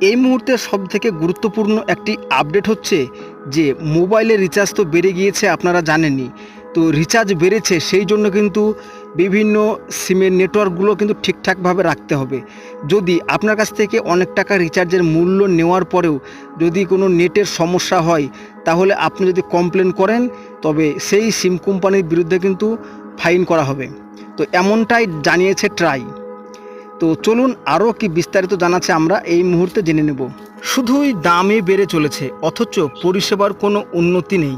এই মুহূর্তে সবথেকে গুরুত্বপূর্ণ একটি আপডেট হচ্ছে যে মোবাইলের রিচার্জ তো বেড়ে গিয়েছে, আপনারা জানেনই। তো রিচার্জ বেড়েছে, সেই জন্য কিন্তু বিভিন্ন সিমের নেটওয়ার্কগুলো কিন্তু ঠিকঠাকভাবে রাখতে হবে। যদি আপনার কাছ থেকে অনেক টাকা রিচার্জের মূল্য নেওয়ার পরেও যদি কোনো নেটের সমস্যা হয়, তাহলে আপনি যদি কমপ্লেন করেন, তবে সেই সিম কোম্পানির বিরুদ্ধে কিন্তু ফাইন করা হবে। তো এমনটাই জানিয়েছে ট্রাই তো চলুন আরও কি বিস্তারিত জানাচ্ছে আমরা এই মুহূর্তে জেনে নেব। শুধুই দামই বেড়ে চলেছে, অথচ পরিষেবার কোনো উন্নতি নেই।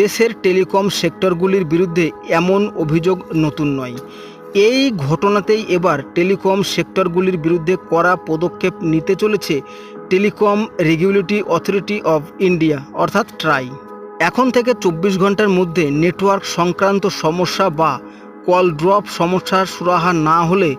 দেশের টেলিকম সেক্টরগুলির বিরুদ্ধে এমন অভিযোগ নতুন নয়। এই ঘটনাতেই এবার টেলিকম সেক্টরগুলির বিরুদ্ধে কড়া পদক্ষেপ নিতে চলেছে telecom regulatory authority of India, অর্থাৎ ট্রাই। এখন থেকে চব্বিশ ঘণ্টার মধ্যে নেটওয়ার্ক সংক্রান্ত সমস্যা বা কল ড্রপ সমস্যার সুরাহা না হলে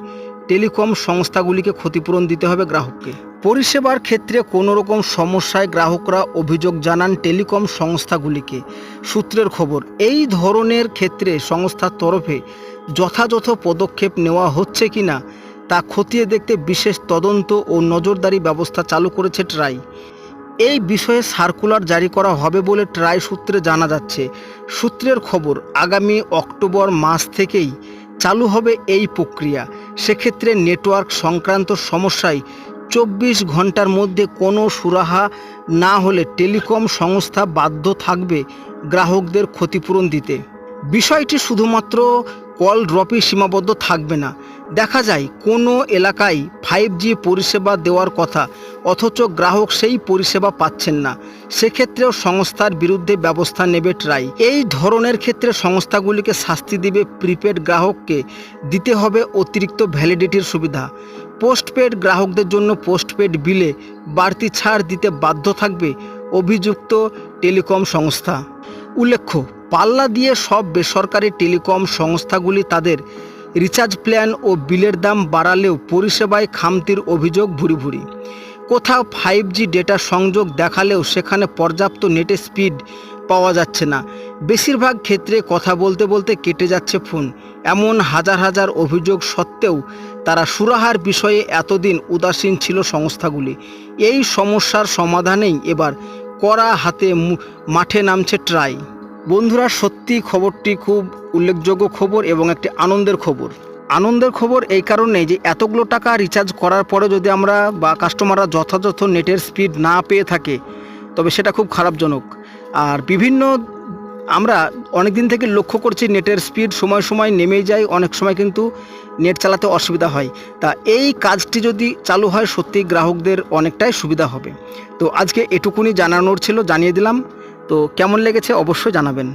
টেলিকম সংস্থাগুলিকে ক্ষতিপূরণ দিতে হবে গ্রাহককে। পরিষেবার ক্ষেত্রে কোনো রকম সমস্যায় গ্রাহকরা অভিযোগ জানান টেলিকম সংস্থাগুলিকে। সূত্রের খবর, এই ধরনের ক্ষেত্রে সংস্থার তরফে যথাযথ পদক্ষেপ নেওয়া হচ্ছে কিনা তা খতিয়ে দেখতে বিশেষ তদন্ত ও নজরদারি ব্যবস্থা চালু করেছে ট্রাই। এই বিষয়ে সার্কুলার জারি করা হবে বলে ট্রাই সূত্রে জানা যাচ্ছে। সূত্রের খবর, আগামী অক্টোবর মাস থেকেই চালু হবে এই প্রক্রিয়া। সেক্ষেত্রে নেটওয়ার্ক সংক্রান্ত সমস্যায় চব্বিশ ঘণ্টার মধ্যে কোনো সুরাহা না হলে টেলিকম সংস্থা বাধ্য থাকবে গ্রাহকদের ক্ষতিপূরণ দিতে। বিষয়টি শুধুমাত্র কল ড্রপই সীমাবদ্ধ থাকবে না দেখা যায় কোনো এলাকায় ফাইভ জি পরিষেবা দেওয়ার কথা, অথচ গ্রাহক সেই পরিষেবা পাচ্ছেন না। সেক্ষেত্রেও সংস্থার বিরুদ্ধে ব্যবস্থা নেবে ট্রাই। এই ধরনের ক্ষেত্রে সংস্থাগুলিকে শাস্তি দিবে প্রিপেড গ্রাহককে। দিতে হবে অতিরিক্ত ভ্যালিডিটির সুবিধা। পোস্টপেড গ্রাহকদের জন্য পোস্টপেড বিলে বাড়তি ছাড় দিতে বাধ্য থাকবে অভিযুক্ত টেলিকম সংস্থা। উল্লেখ্য, পাল্লা দিয়ে সব বেসরকারি টেলিকম সংস্থাগুলি তাদের রিচার্জ প্ল্যান ও বিলের দাম বাড়ালেও পরিষেবায় খামতির অভিযোগ ভুরি ভুরি কোথাও ফাইভ জি ডেটা সংযোগ দেখালেও সেখানে পর্যাপ্ত নেটের স্পিড পাওয়া যাচ্ছে না। বেশিরভাগ ক্ষেত্রে কথা বলতে বলতে কেটে যাচ্ছে ফোন এমন হাজার হাজার অভিযোগ সত্ত্বেও তারা সুরাহার বিষয়ে এতদিন উদাসীন ছিল সংস্থাগুলি। এই সমস্যার সমাধানেই এবার কড়া হাতে মাঠে নামছে ট্রাই বন্ধুরা সত্যি খবরটি খুব উল্লেখযোগ্য খবর এবং একটি আনন্দের খবর। আনন্দের খবর এই কারণে যে এতগুলো টাকা রিচার্জ করার পরে যদি আমরা বা কাস্টমাররা যথাযথ নেটের স্পিড না পেয়ে থাকে, তবে সেটা খুব খারাপজনক। আর বিভিন্ন আমরা অনেক দিন থেকে লক্ষ্য করছি নেটের স্পিড সময় সময় নেমে যায়, অনেক সময় কিন্তু নেট চালাতে অসুবিধা হয়। তা এই কাজটি যদি চালু হয়, সত্যি গ্রাহকদের অনেকটাই সুবিধা হবে। তো আজকে এটুকুনি জানানোর ছিল, জানিয়ে দিলাম। তো কেমন লেগেছে অবশ্যই জানাবেন।